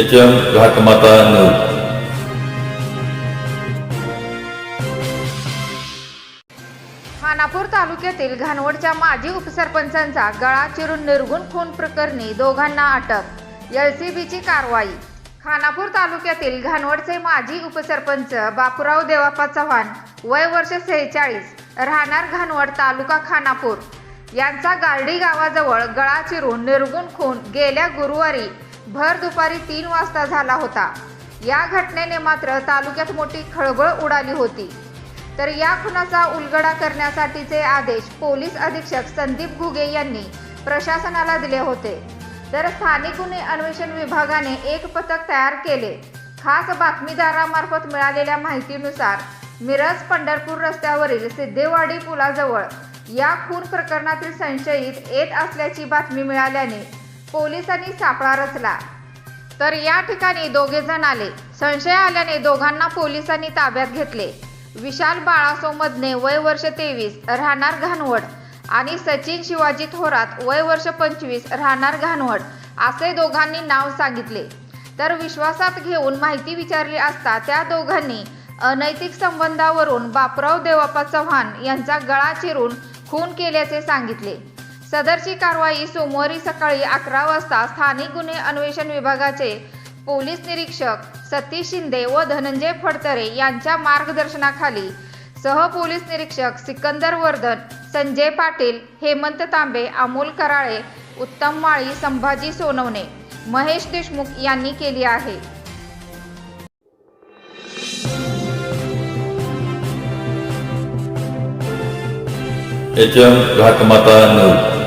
H M Ghatmata news Khanapur तालुक्यातील घाणवडच्या माजी उपसरपंचांचा गळा चिरून निर्गुण खून प्रकरणी दोघांना अटक एलसीबीची कारवाई. खानापूर तालुक्यातील घाणवडचे माजी उपसरपंच बापूराव देवाप्पा चव्हाण वय वर्ष सेहेचाळीस राहणार घाणवड तालुका खानापूर. यांचा गारडी गावाजवळ गळा चिरून निर्गुण खून गेल्या गुरुवारी भर दुपारी तीन वाजता झाला होता. या घटनेने मात्र तालुक्यात मोठी खळबळ उडाली होती. तर या खुनाचा उलगडा करण्यासाठीचे आदेश पोलीस अधीक्षक संदीप घुगे यांनी प्रशासनाला दिले होते. तर स्थानिक गुन्हे अन्वेषण विभागाने एक पथक तयार केले. खास बातमीदारामार्फत मिळालेल्या माहितीनुसार मिरज पंढरपूर रस्त्यावरील सिद्धेवाडी पुलाजवळ या खून प्रकरणातील संशयित येत असल्याची बातमी मिळाल्याने पोलिसांनी सापळा रचला तर या ठिकाणी दोघे जण आले. संशय आल्याने दोघांना पोलिसांनी ताब्यात घेतले. विशाल बाळासोमदने वय वर्ष तेवीस राहणार घाणवड. आणि सचिन शिवाजी थोरात वय वर्ष पंचवीस राहणार घाणवड असे दोघांनी नाव सांगितले. तर विश्वासात घेऊन माहिती विचारली असता त्या दोघांनी अनैतिक संबंधावरून बापराव देवाप्पा चव्हाण यांचा गळा चिरून खून केल्याचे सांगितले. सदरची कारवाई सोमवारी सकाळी अकरा वाजता स्थानिक गुन्हे अन्वेषण विभागाचे पोलीस निरीक्षक सतीश शिंदे व धनंजय फडतरे यांच्या मार्गदर्शनाखाली. सह पोलीस निरीक्षक सिकंदर वर्धन संजय पाटील हेमंत तांबे अमोल कराळे उत्तम माळी संभाजी सोनवणे महेश देशमुख यांनी केली आहे. H M Ghatmata news.